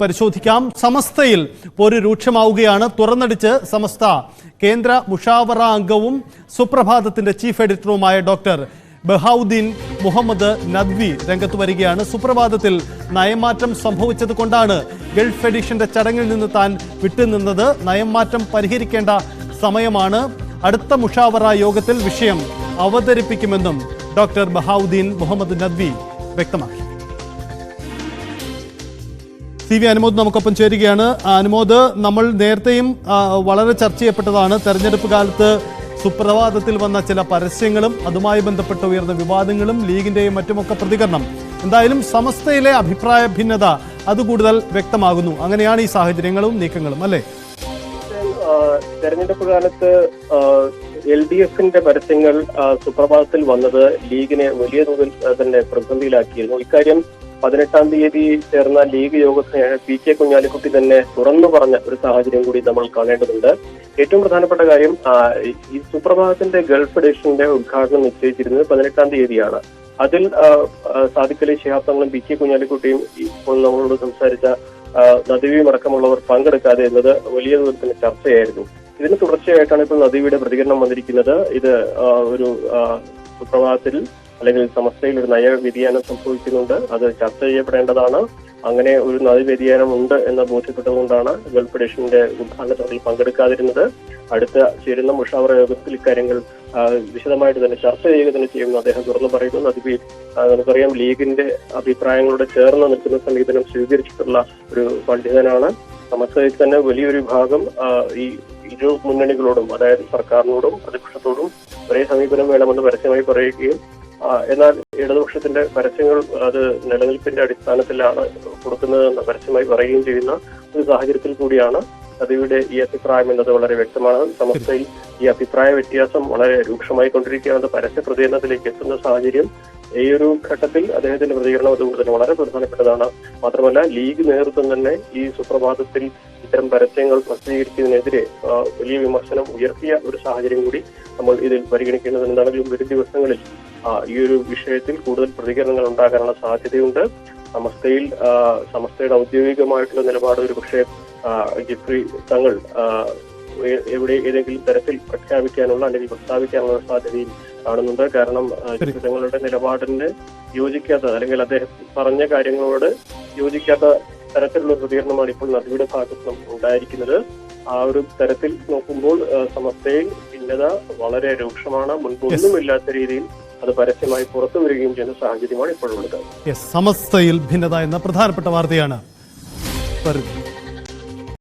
പരിശോധിക്കാം. സമസ്തയിൽ പോര് രൂക്ഷമാവുകയാണ്. തുറന്നടിച്ച് സമസ്ത കേന്ദ്ര മുഷാവറ അംഗവും സുപ്രഭാതത്തിന്റെ ചീഫ് എഡിറ്ററുമായ ഡോക്ടർ ബഹാവുദ്ദീൻ മുഹമ്മദ് നദ്വി രംഗത്ത് വരികയാണ്. സുപ്രഭാതത്തിൽ നയമാറ്റം സംഭവിച്ചത് കൊണ്ടാണ് ഗൾഫ് എഡിഷന്റെ ചടങ്ങിൽ നിന്ന് താൻ വിട്ടുനിന്നത്. നയമാറ്റം പരിഹരിക്കേണ്ട സമയമാണ്. അടുത്ത മുഷാവറ യോഗത്തിൽ വിഷയം അവതരിപ്പിക്കുമെന്നും ഡോക്ടർ ബഹാവുദ്ദീൻ മുഹമ്മദ് നദ്വി വ്യക്തമാക്കി. സി വി അനുമോദ് നമുക്കൊപ്പം ചേരുകയാണ്. അനുമോദ് നമ്മൾ നേരത്തെയും വളരെ ചർച്ച ചെയ്യപ്പെട്ടതാണ്. തെരഞ്ഞെടുപ്പ് കാലത്ത് സുപ്രഭാതത്തിൽ വന്ന ചില പരസ്യങ്ങളും അതുമായി ബന്ധപ്പെട്ട് ഉയർന്ന വിവാദങ്ങളും ലീഗിന്റെയും മറ്റുമൊക്കെ പ്രതികരണം. എന്തായാലും സമസ്തയിലെ അഭിപ്രായ ഭിന്നത അത് കൂടുതൽ വ്യക്തമാകുന്നു. അങ്ങനെയാണ് ഈ സാഹചര്യങ്ങളും നീക്കങ്ങളും അല്ലേ? തെരഞ്ഞെടുപ്പ് കാലത്ത് എൽ ഡി എഫിന്റെ പരസ്യങ്ങൾ സുപ്രഭാതത്തിൽ വന്നത് ലീഗിനെ വലിയ തോതിൽ തന്നെ പ്രതിസന്ധിയിലാക്കിയിരുന്നു. ഇക്കാര്യം പതിനെട്ടാം തീയതി ചേർന്ന ലീഗ് യോഗത്തിന് പി കെ കുഞ്ഞാലിക്കുട്ടി തന്നെ തുറന്നു പറഞ്ഞ ഒരു സാഹചര്യം കൂടി നമ്മൾ കാണേണ്ടതുണ്ട്. ഏറ്റവും പ്രധാനപ്പെട്ട കാര്യം ഈ- സുപ്രഭാതത്തിന്റെ ഗൾഫ് എഡിഷന്റെ ഉദ്ഘാടനം നിശ്ചയിച്ചിരുന്നത് പതിനെട്ടാം തീയതിയാണ്. അതിൽ സാധിക്കലി ശിഹാബ്ദങ്ങളും പി കെ കുഞ്ഞാലിക്കുട്ടിയും ഇപ്പോൾ നമ്മളോട് സംസാരിച്ച നദിവിയും അടക്കമുള്ളവർ പങ്കെടുക്കാതെ എന്നത് വലിയ തോതിൽ തന്നെ ചർച്ചയായിരുന്നു. ഇതിന് തുടർച്ചയായിട്ടാണ് ഇപ്പോൾ നദിവിയുടെ പ്രതികരണം വന്നിരിക്കുന്നത്. ഇത് ഒരു സുപ്രഭാതത്തിൽ അല്ലെങ്കിൽ സമസ്തയിൽ ഒരു നയ വ്യതിയാനം സംഭവിക്കുന്നുണ്ട്. അത് ചർച്ച ചെയ്യപ്പെടേണ്ടതാണ്. അങ്ങനെ ഒരു നയ വ്യതിയാനം ഉണ്ട് എന്ന് ബോധ്യപ്പെട്ടതുകൊണ്ടാണ് ഗൾഫ് എഡിഷന്റെ ഉദ്ഘാടന ചടങ്ങിൽ പങ്കെടുക്കാതിരുന്നത്. അടുത്ത ചേരുന്ന മുഷാവറ യോഗത്തിൽ ഇക്കാര്യങ്ങൾ വിശദമായിട്ട് തന്നെ ചർച്ച ചെയ്യുക തന്നെ ചെയ്യുമെന്ന് അദ്ദേഹം തുറന്നു പറയുന്നു. അത് നമുക്കറിയാം ലീഗിന്റെ അഭിപ്രായങ്ങളോട് ചേർന്ന് നിൽക്കുന്ന സമീപനം സ്വീകരിച്ചിട്ടുള്ള ഒരു പണ്ഡിതനാണ്. സമസ്തയിൽ തന്നെ വലിയൊരു ഭാഗം ഈ ഇരു മുന്നണികളോടും അതായത് സർക്കാരിനോടും പ്രതിപക്ഷത്തോടും ഒരേ സമീപനം വേണമെന്ന് പരസ്യമായി പറയുകയും എന്നാൽ ഇടതുപക്ഷത്തിന്റെ പരസ്യങ്ങൾ അത് നിലനിൽപ്പിന്റെ അടിസ്ഥാനത്തിലാണ് കൊടുക്കുന്നതെന്ന് പരസ്യമായി പറയുകയും ചെയ്യുന്ന ഒരു സാഹചര്യത്തിൽ കൂടിയാണ് അതിയുടെ ഈ അഭിപ്രായം എന്നത് വളരെ വ്യക്തമാണ്. സമസ്തയിൽ ഈ അഭിപ്രായ വ്യത്യാസം വളരെ രൂക്ഷമായി കൊണ്ടിരിക്കുകയാണ് പരസ്യ പ്രതികരണത്തിലേക്ക് എത്തുന്ന സാഹചര്യം ഈ ഒരു ഘട്ടത്തിൽ അദ്ദേഹത്തിന്റെ പ്രതികരണം അതുകൊണ്ട് തന്നെ വളരെ പ്രധാനപ്പെട്ടതാണ്. മാത്രമല്ല ലീഗ് നേതൃത്വം തന്നെ ഈ സുപ്രഭാതത്തിൽ ഇത്തരം പരസ്യങ്ങൾ പ്രസിദ്ധീകരിച്ചതിനെതിരെ വലിയ വിമർശനം ഉയർത്തിയ ഒരു സാഹചര്യം കൂടി നമ്മൾ ഇതിൽ പരിഗണിക്കേണ്ടത് എന്താണെങ്കിലും വരും ദിവസങ്ങളിൽ ഈ ഒരു വിഷയത്തിൽ കൂടുതൽ പ്രതികരണങ്ങൾ ഉണ്ടാകാനുള്ള സാധ്യതയുണ്ട്. സമസ്തയിൽ സമസ്തയുടെ ഔദ്യോഗികമായിട്ടുള്ള നിലപാട് ഒരു പക്ഷേ ജിഫ്രി തങ്ങൾ എവിടെ ഏതെങ്കിലും തരത്തിൽ പ്രഖ്യാപിക്കാനുള്ള അല്ലെങ്കിൽ പ്രസ്താവിക്കാനുള്ള സാധ്യതയും കാണുന്നുണ്ട്. കാരണം ജനങ്ങളുടെ നിലപാടിന് യോജിക്കാത്ത അല്ലെങ്കിൽ അദ്ദേഹം പറഞ്ഞ കാര്യങ്ങളോട് യോജിക്കാത്ത തരത്തിലുള്ള പ്രതികരണമാണ് ഇപ്പോൾ നദിയുടെ ഭാഗത്ത് ഉണ്ടായിരിക്കുന്നത്. ആ ഒരു തരത്തിൽ നോക്കുമ്പോൾ സമസ്തയിൽ ഭിന്നത വളരെ രൂക്ഷമാണ്. മുൻപൊന്നുമില്ലാത്ത രീതിയിൽ അത് പരസ്യമായി പുറത്തു വരികയും ചെയ്യുന്ന സാഹചര്യമാണ് ഇപ്പോഴുള്ളത്. സമസ്തയിൽ ഭിന്നത എന്ന പ്രധാനപ്പെട്ട വാർത്തയാണ്.